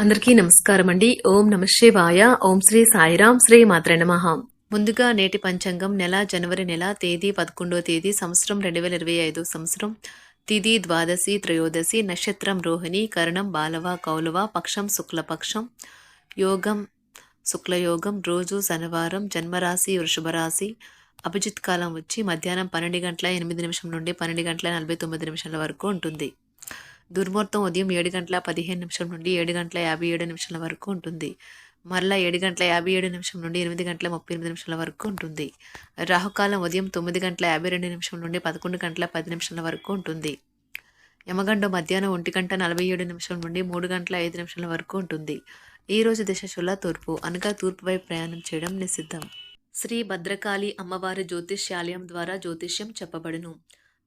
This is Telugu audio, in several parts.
అందరికీ నమస్కారం అండి. ఓం నమ శివాయ. ఓం శ్రీ సాయిరాం శ్రీ మాత్ర నమః. ముందుగా నేటి పంచాంగం నెల జనవరి నెల తేదీ పదకొండో తేదీ సంవత్సరం రెండు వేల ఇరవై ఐదు సంవత్సరం. తిది ద్వాదశి త్రయోదశి నక్షత్రం రోహిణి కరణం బాలవ కౌలవ పక్షం శుక్లపక్షం యోగం శుక్లయోగం రోజు శనివారం జన్మరాశి వృషభరాశి అభిజిత్ కాలం వచ్చి మధ్యాహ్నం పన్నెండు గంటల ఎనిమిది నిమిషం నుండి పన్నెండు గంటల నలభై తొమ్మిది నిమిషాల వరకు ఉంటుంది. దుర్ముహూర్తం ఉదయం ఏడు గంటల పదిహేను నిమిషం నుండి ఏడు గంటల యాభై ఏడు నిమిషాల వరకు ఉంటుంది. మరలా ఏడు గంటల యాభై ఏడు నిమిషం నుండి ఎనిమిది గంటల ముప్పై ఎనిమిది నిమిషాల వరకు ఉంటుంది. రాహుకాలం ఉదయం తొమ్మిది గంటల యాభై రెండు నిమిషం నుండి పదకొండు గంటల పది నిమిషాల వరకు ఉంటుంది. యమగండ మధ్యాహ్నం ఒంటి గంట నలభై ఏడు నిమిషం నుండి మూడు గంటల ఐదు నిమిషాల వరకు ఉంటుంది. ఈ రోజు దిశ శుల తూర్పు అనగా తూర్పు వైపు ప్రయాణం చేయడం నిషిద్ధం. శ్రీ భద్రకాళి అమ్మవారి జ్యోతిష్యాలయం ద్వారా జ్యోతిష్యం చెప్పబడును.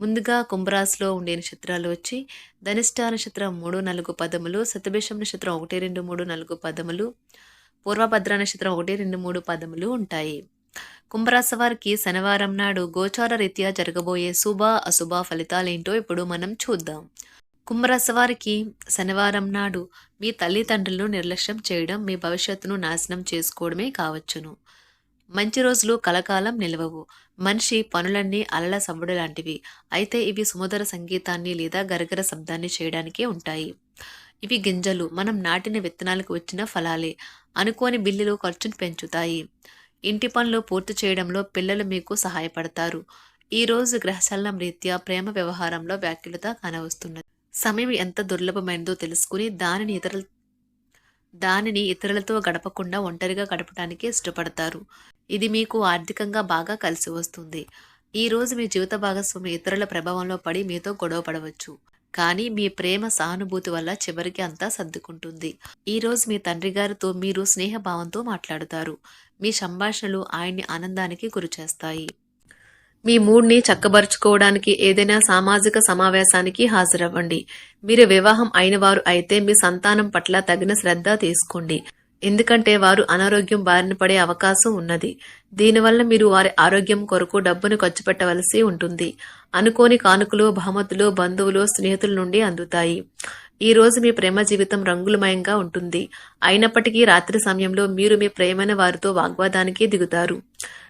ముందుగా కుంభరాశిలో ఉండే నక్షత్రాలు వచ్చి ధనిష్ట నక్షత్రం మూడు నాలుగు పదములు శతభిషం నక్షత్రం ఒకటి రెండు మూడు నాలుగు పదములు పూర్వభద్ర నక్షత్రం ఒకటి రెండు మూడు పదములు ఉంటాయి. కుంభరాశి వారికి శనివారం నాడు గోచార రీత్యా జరగబోయే శుభ అశుభ ఫలితాలేంటో ఇప్పుడు మనం చూద్దాం. కుంభరాశి వారికి శనివారం నాడు మీ తల్లిదండ్రులను నిర్లక్ష్యం చేయడం మీ భవిష్యత్తును నాశనం చేసుకోవడమే కావచ్చును. మంచి రోజులు కలకాలం నిలవవు. మనిషి పనులన్నీ అలల సవ్వడు లాంటివి. అయితే ఇవి సుమధుర సంగీతాన్ని లేదా గరగర శబ్దాన్ని చేయడానికే ఉంటాయి. ఇవి గింజలు. మనం నాటిన విత్తనాలకు వచ్చిన ఫలాలే. అనుకోని బిల్లులు ఖర్చును పెంచుతాయి. ఇంటి పనులు పూర్తి చేయడంలో పిల్లలు మీకు సహాయపడతారు. ఈ రోజు గ్రహచలనం రీత్యా ప్రేమ వ్యవహారంలో వ్యాఖ్యలత కానవస్తున్నది. సమయం ఎంత దుర్లభమైనదో తెలుసుకుని దానిని ఇతరుల దానిని ఇతరులతో గడపకుండా ఒంటరిగా గడపడానికి ఇష్టపడతారు. ఇది మీకు ఆర్థికంగా బాగా కలిసి వస్తుంది. ఈ రోజు మీ జీవిత భాగస్వామి ఇతరుల ప్రభావంలో పడి మీతో గొడవ పడవచ్చు. కానీ మీ ప్రేమ సానుభూతి వల్ల చివరికి అంతా సర్దుకుంటుంది. ఈ రోజు మీ తండ్రి గారితో మీరు స్నేహభావంతో మాట్లాడుతారు. మీ సంభాషణలు ఆయన్ని ఆనందానికి గురిచేస్తాయి. మీ మూడ్ని చక్కబరుచుకోవడానికి ఏదైనా సామాజిక సమావేశానికి హాజరవ్వండి. మీరు వివాహం అయిన వారు అయితే మీ సంతానం పట్ల తగిన శ్రద్ధ తీసుకోండి. ఎందుకంటే వారు అనారోగ్యం బారిన పడే అవకాశం ఉన్నది. దీనివల్ల మీరు వారి ఆరోగ్యం కొరకు డబ్బును ఖర్చు పెట్టవలసి ఉంటుంది. అనుకోని కానుకలు బహుమతులు బంధువులు స్నేహితుల నుండి అందుతాయి. ఈ రోజు మీ ప్రేమ జీవితం రంగులమయంగా ఉంటుంది. అయినప్పటికీ రాత్రి సమయంలో మీరు మీ ప్రేమైన వారితో వాగ్వాదానికి దిగుతారు.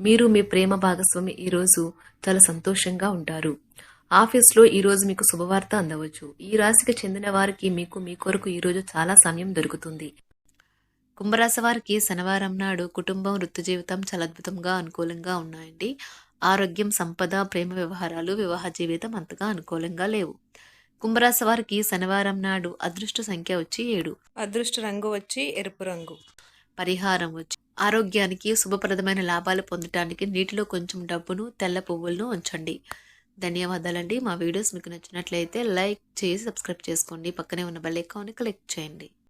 మీరు మీ ప్రేమ భాగస్వామి ఈ రోజు చాలా సంతోషంగా ఉంటారు. ఆఫీస్లో ఈ రోజు మీకు శుభవార్త అందవచ్చు. ఈ రాశికి చెందిన వారికి మీకు మీ కొరకు ఈ రోజు చాలా సమయం దొరుకుతుంది. కుంభరాశి వారికి శనివారం నాడు కుటుంబం వృత్తి జీవితం చాలా అద్భుతంగా అనుకూలంగా ఉన్నాయండి. ఆరోగ్యం సంపద ప్రేమ వ్యవహారాలు వివాహ జీవితం అంతగా అనుకూలంగా లేవు. కుంభరాశి వారికి శనివారం నాడు అదృష్ట సంఖ్య వచ్చి ఏడు. అదృష్ట రంగు వచ్చి ఎరుపు రంగు. పరిహారం వచ్చి ఆరోగ్యానికి శుభప్రదమైన లాభాలు పొందటానికి నీటిలో కొంచెం డబ్బును తెల్ల పువ్వులను ఉంచండి. ధన్యవాదాలండి. మా వీడియోస్ మీకు నచ్చినట్లయితే లైక్ చేసి సబ్స్క్రైబ్ చేసుకోండి. పక్కనే ఉన్న బెల్ ఐకాన్ని క్లిక్ చేయండి.